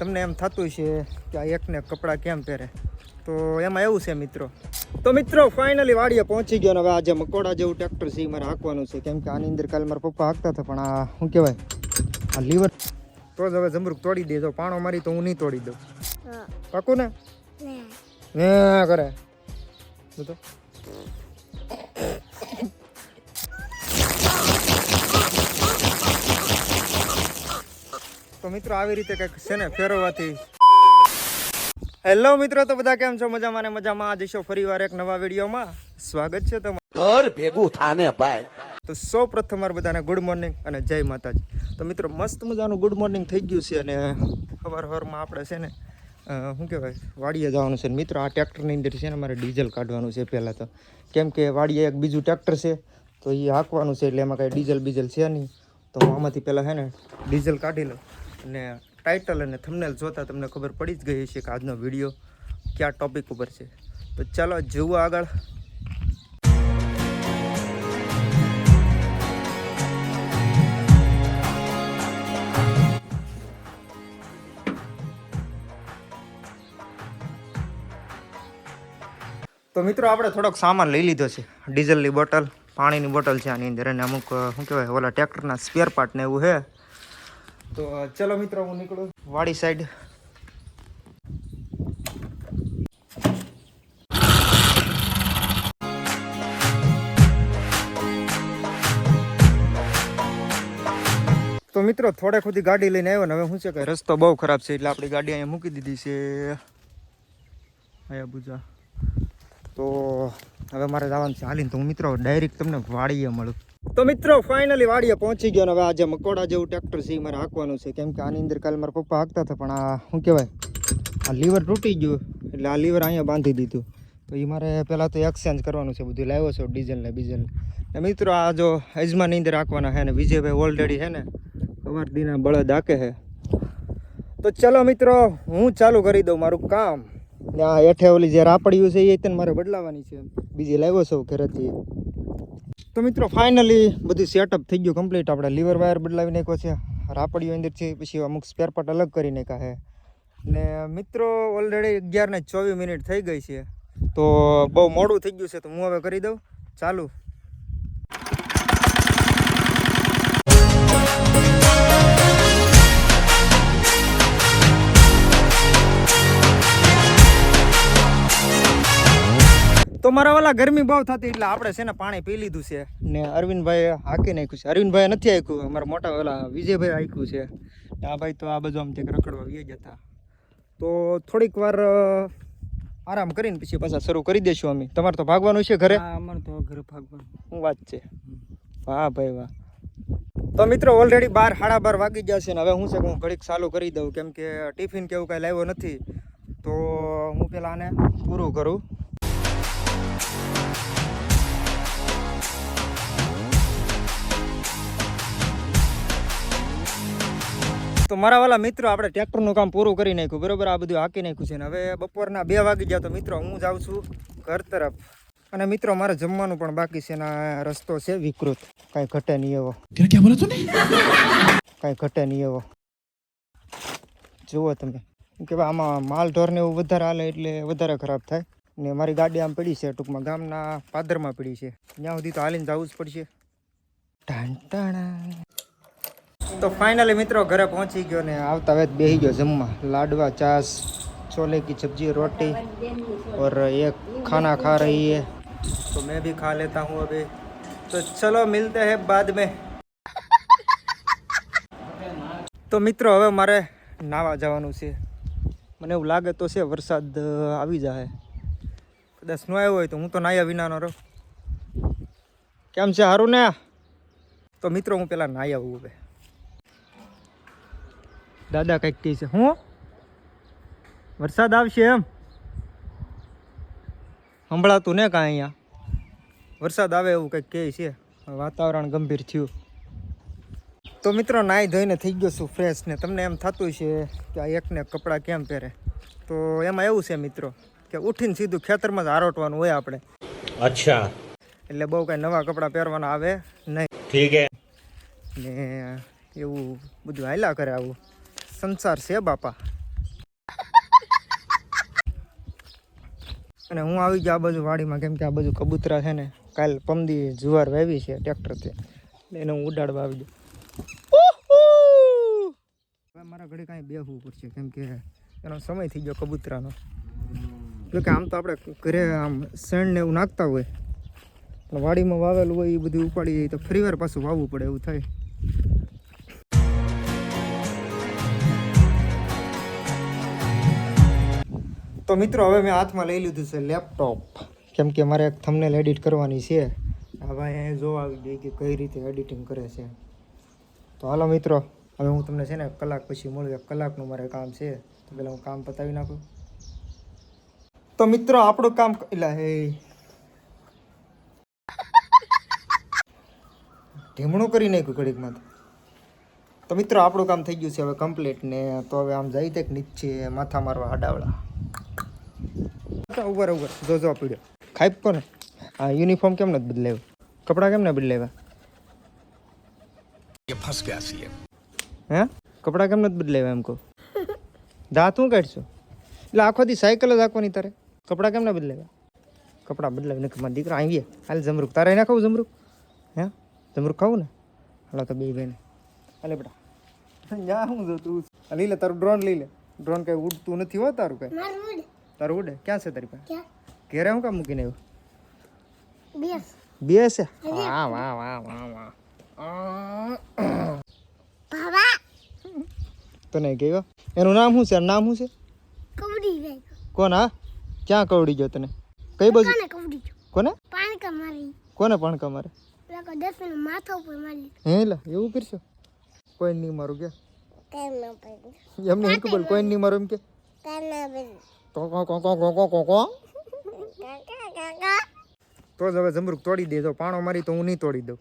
તમને એમ થતું છે કે આ એકને એક કપડાં કેમ પહેરે? તો એમાં એવું છે મિત્રો. તો મિત્રો ફાઇનલી વાડીએ પહોંચી ગયો ને હવે આજે મકોડા જેવું ટ્રેક્ટર છે એ મારે હાંકવાનું છે. કેમ કે આની અંદર કાલે મારા પપ્પા હાંકતા હતા પણ આ શું કહેવાય? આ લીવર. તો જ હવે જમરૂક તોડી દેજો પાણો મારી તો હું નહીં તોડી દઉં. પાકું ને? ને કરે. બધો તો મિત્રો આવી રીતે કંઈક છે ને ફેરવવાથી. હેલો મિત્રો તો બધા કેમ છો? મજામાં ને મજામાં? આજે છો ફરીવાર એક નવા વિડીયોમાં? સ્વાગત છે તમારું. ઘર ભેગું થાને ભાઈ. તો સૌ પ્રથમ મારા બધાને ગુડ મોર્નિંગ અને જય માતાજી. તો મિત્રો મસ્ત મજાનું ગુડ મોર્નિંગ થઈ ગયું છે અને સવાર સવારમાં આપણે છે ને શું કહેવાય વાડીએ જવાનું છે મિત્રો આ ટ્રેક્ટરની અંદર છે ને મારે ડીઝલ કાઢવાનું છે પહેલાં તો. કેમ કે વાડીએ એક બીજું ટ્રેક્ટર છે તો એ હાંકવાનું છે એટલે એમાં કાંઈ ડીઝલ બીઝલ છે નહીં. તો હું આમાંથી પહેલાં છે ને ડીઝલ કાઢી લઉં. અને ટાઇટલ અને થમનેલ જોતાં તમને ખબર પડી જ ગઈ છે કે આજનો વીડિયો કયા ટોપિક ઉપર છે. તો ચાલો જુઓ આગળ. તો મિત્રો આપણે થોડોક સામાન લઈ લીધો છે. ડીઝલની બોટલ, પાણીની બોટલ છે આની અંદર અને અમુક શું કહેવાય, ઓલા ટ્રેક્ટરના સ્પેર પાર્ટ ને એવું છે. તો ચલો મિત્રો, હું નીકળું. વાડી સાઈડ તો મિત્રો થોડેક સુધી ગાડી લઈને આવ્યો ને, હવે શું છે કે રસ્તો બહુ ખરાબ છે, એટલે આપણી ગાડી અહીંયા મૂકી દીધી છે. હયાબુજા તો, હવે મારે જવાનું છે. હાલીને તો હું મિત્રો ડાયરેક્ટ તમને વાડીએ મળું. તો મિત્રો ફાઇનલી વાડીએ પહોંચી ગયો હવે આજે મકોડા જેવું ટ્રેક્ટર છે મારે હાંકવાનું છે. કેમ કે આની અંદર કાલે મારા પપ્પા હાંકતા હતા, પણ આ શું કહેવાય? આ લીવર તૂટી ગયું, એટલે આ લીવર અહીંયા બાંધી દીધું. તો એ મારે પહેલાં તો એક્સચેન્જ કરવાનું છે, બધું લાવ્યો છે ડીઝલ ને બીઝલ ને મિત્રો, આ જો અજમાની અંદર હાંકવાના છે ને, વિજયભાઈ ઓલરેડી છે ને સવાર દીના બળદ હાકે છે. તો ચલો મિત્રો, હું ચાલુ કરી દઉં મારું કામ. ને આ હેઠે ઓલી જે રાપડિયું છે એ તને મારે બદલાવાની છે. બીજી લાવ્યો છું ઘરેથી. તો મિત્રો ફાઇનલી બધું સેટઅપ થઈ ગયું કમ્પ્લીટ આપણે લીવર વાયર બદલાવી નાખ્યો છે. રાપડીઓ અંદર છે, પછી અમુક સ્પેર પાર્ટ અલગ કરી નાખ્યા છે. ને મિત્રો ઓલરેડી અગિયાર ને ચોવીસ મિનિટ થઈ ગઈ છે. તો બહુ મોડું થઈ ગયું છે, તો હું હવે કરી દઉં. ચાલુ. તો મારા વાલા ગરમી બહુ થતી એટલે આપણે છે ને પાણી પી લીધું છે. ને અરવિંદભાઈ હાકી નાખ્યું છે. અરવિંદભાઈ નથી હાક્યું અમારા મોટા ઓલા વિજયભાઈ હાક્યું છે. આ ભાઈ તો આ બધું આમ ક્યાંક રખડવા વી જતા તો થોડીક વાર આરામ કરીને પછી પાછા શરૂ કરી દઈશું અમે. તમારે તો ભાગવાનું છે ઘરે? અમારે તો ઘરે ભાગવાનું. શું વાત છે? વાહ ભાઈ વાહ. તો મિત્રો ઓલરેડી બાર સાડા બાર વાગી ગયા છે ને હવે હું છે હું ઘડીક ચાલુ કરી દઉં. કેમ કે ટિફિન કે એવું કાંઈ લાવ્યો નથી. તો હું પેલા આને પૂરું કરું. તો મારા વાલા મિત્રો આપણે ટ્રેક્ટરનું કામ પૂરું કરી નાખ્યું બરોબર? આ બધું હાકી નાખ્યું છે. ને હવે બપોરના બે વાગી ગયા તો મિત્રો હું જાઉં છું ઘર તરફ. અને મિત્રો મારે જમવાનું પણ બાકી છે ને રસ્તો છે વિકૃત. કાંઈ ઘટે નહીં એવો. કાંઈ ઘટે નહીં એવો. જુઓ તમે. કે ભાઈ આમાં માલ ઢોરને એવું વધારે હાલે એટલે વધારે ખરાબ થાય. ને મારી ગાડી આમ પડી છે ટૂંકમાં ગામના પાદરમાં પડી છે. ત્યાં સુધી તો હાલીને જવું જ પડશે. ટાંટાણા તો ફાઇનલી મિત્રો ઘરે પહોંચી ગયો ને આવતા વેત બેસી ગયો જમવા. લાડવા, ચાસ છોલે કી સબ્જી, રોટી ઓર એક ખાના ખા રહી હે. તો મેં ભી ખા લેતા હું અભી તો ચલો મિલતે હે બાદ મેં. તો મિત્રો હવે મારે નાવા જવાનું છે. મને એવું લાગે તો છે વરસાદ આવી જાય કદાચ નો આવ્યો હોય તો હું તો નાહ્યા વિનાનો રહું. કેમ છે સારું ને તો મિત્રો હું પેલા નાહી આવું હવે. દાદા કંઈક કહે છે. હું? વરસાદ આવશે એમ? સંભળાતું ને કાંઈ અહીંયા? વરસાદ આવે એવું કંઈક કહે છે. વાતાવરણ ગંભીર થયું. તો મિત્રો નાહી ધોઈને થઈ ગયો છું ફ્રેશ ને. તમને એમ થતું છે કે આ એકને કપડાં કેમ પહેરે? તો એમાં એવું છે મિત્રો કે ઉઠીને સીધું ખેતરમાં જ હારોટવાનું હોય આપણે. અચ્છા. એટલે બહુ કાંઈ નવા કપડાં પહેરવાના આવે નહીં. ઠીક ને એવું બધું હાયલા કરે આવું. સંસાર છે, બાપા. અને હું આવી ગયો આ બાજુ વાડીમાં, કેમ કે આ બાજુ કબૂતરા છે ને, કાલ પમદી જુવાર વાવી છે ટ્રેક્ટરથી એને હું ઉડાડવા આવી ગયો. હવે મારા ઘરે કાંઈ બેહવું પડશે, કેમ કે એનો સમય થઈ ગયો કબૂતરાનો. જોકે આમ તો આપણે ઘરે આમ શેણ ને એવું નાખતા હોય. વાડીમાં વાવેલું હોય એ બધું ઉપાડી જાય તો ફરી વાર પાછું વાવવું પડે એવું થાય. તો મિત્રો, હવે મેં હાથમાં લઈ લીધું છે લેપટોપ. કેમ કે મારે એક થંબનેલ એડિટ કરવાની છે. હવે અહીંયા જોવા આવી ગઈ કે કઈ રીતે એડિટિંગ કરે છે. તો હાલો મિત્રો, હવે હું તમને છે ને કલાક પછી મળું, એક કલાકનું મારે કામ છે. તો પહેલાં હું કામ પતાવી નાખું. તો મિત્રો, આપણું કામ એટલે હે. ઢીમણું કરી નાખ્યું ઘડીકમાં. તો. મિત્રો, આપણું કામ થઈ ગયું છે હવે કમ્પ્લીટ ને, તો હવે આમ જાય તે નીચે માથા મારવા આડાવડા ઉપર ઉપર જો જો પીડ્યો ખાઈ કોને આ યુનિફોર્મ કેમ નથી બદલાવ્યો કપડાં કેમ ના બદલાવ્યા? હે? કપડાં કેમ નથી બદલાવ્યા એમ કહું? દાંત હું કાઢશું? એટલે આખો દી સાયકલ જ આખવાની તારે. કપડાં કેમ ના બદલાવ્યા? કપડાં બદલાવી નાખ મારા દીકરા આવીએ હાલ જમરૂક. તારે ના ખાવું જમરૂક? હે? જમરૂક ખાવું ને? હાલો તો બે ભાઈને હાલે બેટા. જા હું જો તું લઈ લે તારું ડ્રોન લઈ લે. ડ્રોન કઈ ઉડતું નથી હો તારું કઈ. તારું ઉડે ક્યાં છે તારી પાસે? ઘેરે હું કામ મૂકીને આવ્યું? બે છે? વાહ વાહ વાહ વાહ વાહ. બાબા. તને કહેવો? એનું નામ શું છે? નામ શું છે? કવડી કોણ હા? ક્યાં કવડી ગયો તને? કઈ બાજુ? કોને પાણકા મારી. કોને પાણકા મારે? લકો દસનો માથા ઉપર મારી હે લા એવું કરશો? કોઈ નહીં મારું કે. કેમ ન પડ્યું એમને ખબર? કોઈ નહીં મારું એમ કે. કેમ ન પડ્યું તો જ હવે જમરૂક તોડી દેજો. પાણો મારી તો હું નહીં તોડી દઉં.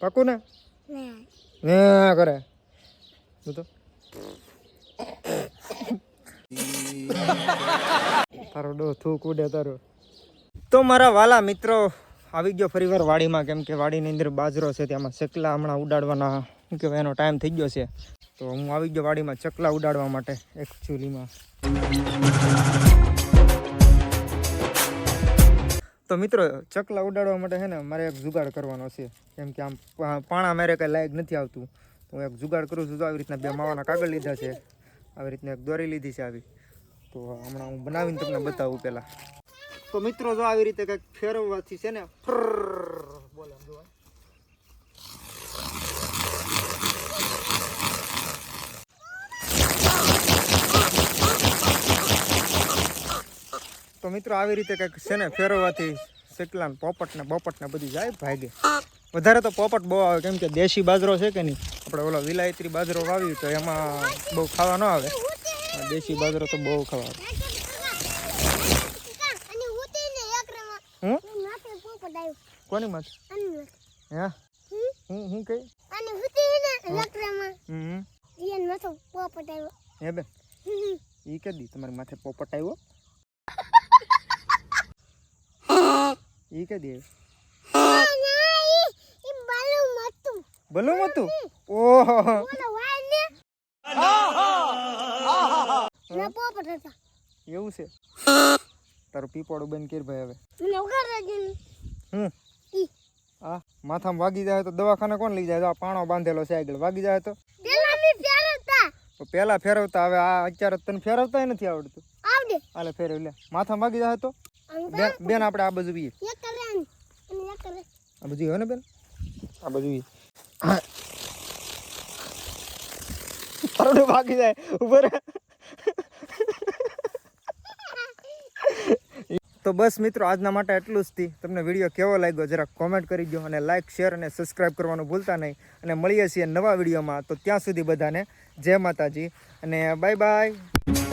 પાકું ને? ને કરે. તો? તારો ડો થૂક ઉડે તારો. તો મારા વાલા મિત્રો, આવી ગયો ફરીવાર વાડીમાં. કેમ કે વાડીની અંદર બાજરો છે, તેમાં શેકલા હમણાં ઉડાડવાના શું કહેવાય, એનો ટાઈમ થઈ ગયો છે. તો હું આવી ગયો વાડીમાં ચકલા ઉડાડવા માટે એકચ્યુઅલીમાં તો મિત્રો, ચકલા ઉડાડવા માટે છે ને, મારે એક જુગાડ કરવાનો છે. કેમ કે આમ પાણા મારે કંઈ લાયક નથી આવતું. તો હું એક જુગાડ કરું છું તો આવી રીતના બે માવાના કાગળ લીધા છે. આવી રીતના એક દોરી લીધી છે આવી. તો હમણાં હું બનાવીને તમને બતાવું પહેલાં. તો મિત્રો, જો આવી રીતે કંઈક ફેરવવાથી છે ને ફ્રરર બોલે આમ જો આ. તો મિત્રો આવી રીતે કંઈક છે ને ફેરવવાથી શેકલા ને પોપટ ને બોપટ ને બધી જાય ભાગે. વધારે તો પોપટ બહુ આવે કેમ કે દેશી બાજરો છે કે નહીં? આપણે ઓલો વિલાયત્રી બાજરો વાવ્યું તો એમાં બહુ ખાવા ન આવે. દેશી બાજરો તો બહુ ખાવા આવે. હું? કોની માથે? હે? હું હું કઈ? હમ હે બેન? ઈ કે દી તમારી માથે પોપટ આવ્યો? ઈ કે દી ભલું હતું? ઓહો. એવું છે? તારું પીપોડું બંધ કર ભાઈ હવે. હમ આ માથામાં વાગી જાય તો દવાખાને કોણ લઈ જાય? આ પાણો બાંધેલો છે આગળ. વાગી જાય તો? પહેલા ફેરવતા. હવે આ અત્યારે તને ફેરવતા નથી આવડતું. આવડે હાલે ફેરવ લે. માથામાં વાગી જાય તો? બેન આપણે આ બાજુ બી એક કરે આને, અને એક કરે આ બધું હોય ને બેન? આ બધું ભાગી જાય ઉપર તો બસ મિત્રો આજના માટે એટલું જ થી. તમને વીડિયો કેવો લાગ્યો જરાક કોમેન્ટ કરી દો અને લાઇક શેર અને સબસ્ક્રાઇબ કરવાનું ભૂલતા નહીં. અને મળીએ છીએ નવા વિડીયોમાં. તો ત્યાં સુધી બધાને જય માતાજી અને બાય બાય